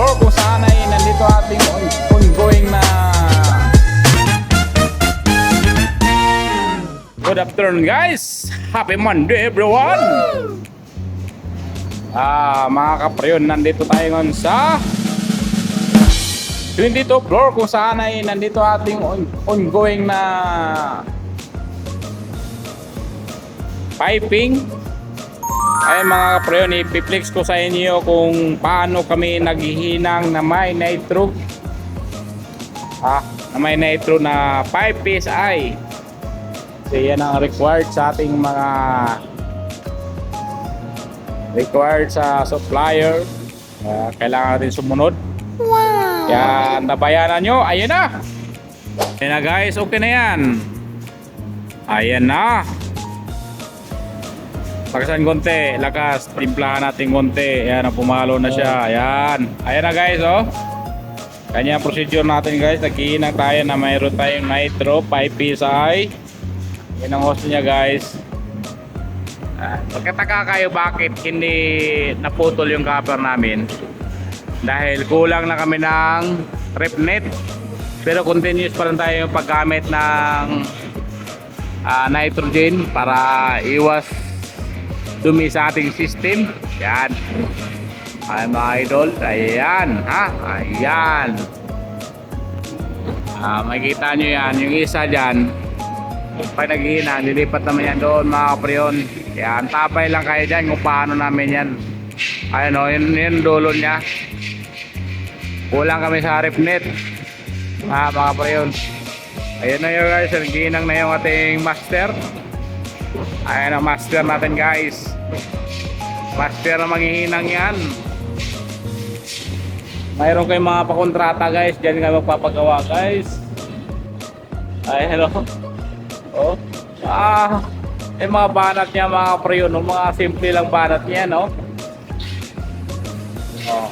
floor kung saan ay nandito ating on- ongoing na Good afternoon guys! Happy Monday everyone! Ah, mga kapreyon, nandito tayo ngayon sa 22 floor kung saan ay nandito ating on- ongoing na piping ay mga kapreyon, ipiplex ko sa inyo kung paano kami naghihinang na may nitro. Ah, na may nitro na 5 PSI kasi yan ang required sa ating mga required sa supplier. Ah, kailangan natin sumunod. Kaya nabayanan nyo, ayan na! Ayan na guys, okay na yan. Ayan na Pagkasan konti, lakas, timplahan natin konti. Ayan, pumalo na siya. Ayan. Ayan na guys, oh. Kanya ang procedure natin guys. Nagkihinang tayo na mayroon tayong nitro 5 PSI. Yan ang host niya guys. Ah, Pagkataka kayo bakit hindi naputol yung cover namin. Dahil kulang na kami ng repnet. Pero continuous pa rin tayo yung paggamit ng ah, nitrogen para iwas dumi sa ating system. Yan. Ay mga idol. Ayan. Ha? Ayan. Ah, makikita nyo yan. Yung isa dyan. Pag naghihina, nilipat naman yan doon mga kapriyon. Yan. Tapay lang kayo dyan kung paano namin yan. Ayan o. Yun, yun dulo niya. Kulang kami sa repnet. Ha mga kapriyon. Ayan na yun guys. Naghihinang na yung ating master. Ayan ang master natin guys. Master na manghihinang yan. Mayroon kayong mga pakontrata guys. Diyan kayo magpapagawa guys. Ay hello. Oh. Ah. Eh mga banat niya mga pre yun. Mga simple lang banat niya no. Oh.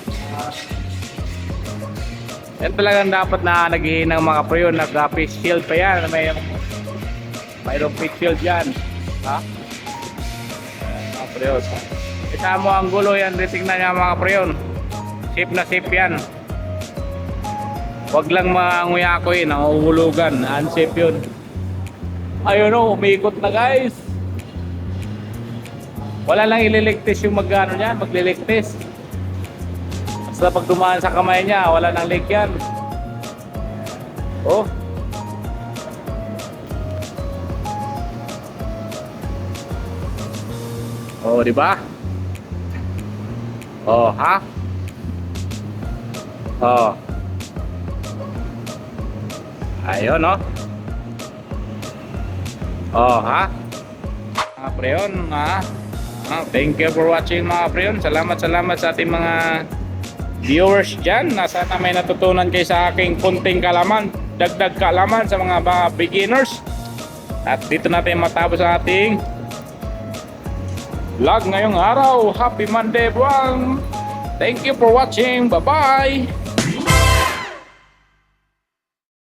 Yan talagang dapat na naghihinang mga pre yun. Nag-face shield pa yan. May mayroong face shield yan. Ha? Mga preyon. Kita mo ang gulo yan, titignan niya mga preyon. Safe na safe yan. Huwag lang manguyako yun, nanguhulugan. Unsafe yun. Ayun o, umikot na guys. Wala lang ililigtis yung magano niyan, magliligtis. Basta pag dumaan sa kamay niya, wala nang leak yan. Oh, Oh, di ba? Oh, ha? Oh. Ayun, no? Oh, ha? Mga preyon, ha? Ah, thank you for watching mga preyon. Salamat, salamat sa ating mga viewers dyan. Na sana may natutunan kayo sa aking kunting kalaman. Dagdag kalaman sa mga, mga beginners. At dito natin matapos ang ating vlog ngayong araw. Happy Monday everyone! Thank you for watching. Bye-bye!